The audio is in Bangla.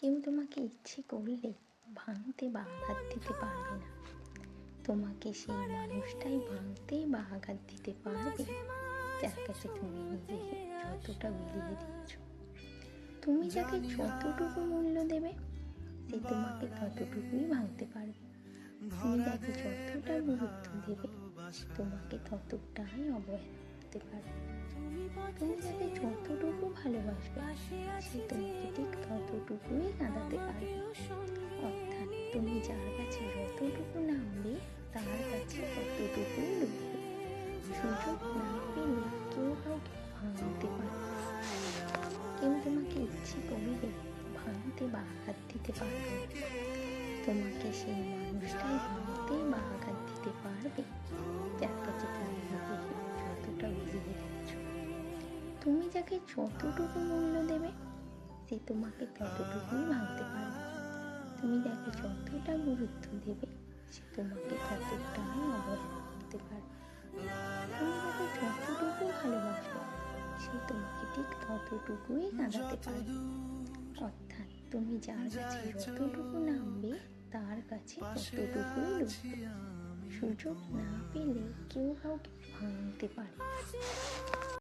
কেউ তোমাকে ইচ্ছে করলে ভাঙতে বা আঘাত দিতে পারবে না। তোমাকে সেই মানুষটাই ভাঙতে বা আঘাত দিতে পারবে। যার কাছে তুমি নিজেকে যতটা বিলিয়ে দিচ্ছ। তুমি যাকে যতটুকু মূল্য দেবে, সে তোমাকে ততটুকুই ভাঙতে পারবে। তুমি যাকে যতটা গুরুত্ব দেবে তোমাকে ততটাই অবহেলা করতে পারবে। তুমি যাকে যতটুকু যার কাছে যতটুকু নামবে, তার কাছে ততটুকুই লুকবে সুযোগ না পেলে কেউ কাউকে ভাঙতে পারে কেউ তোমাকে ইচ্ছে করবে ভাঙতে বা আঘাত দিতে পারবে তোমাকে সেই মানুষটাই ভাঙতে বা আঘাত দিতে পারবে। যার কাছে তুমি যতটা বিলিয়ে দিচ্ছ। তুমি যাকে যতটুকু মূল্য দেবে, সে তোমাকে ততটুকুই ভাঙতে পারবে। তুমি যাকে যতটা গুরুত্ব দেবে, সে তোমাকে ততটাই অবহেলা করতে পারবে। তুমি যাকে যতটুকু ভালোবাসবে সে তোমাকে ঠিক ততটুকুই কাঁদাতে পারবে। অর্থাৎ তুমি যার কাছে যতটুকু নামবে, তার কাছে ততটুকুই লুকবে সুযোগ না পেলে কেউ কাউকে ভাঙতে পারে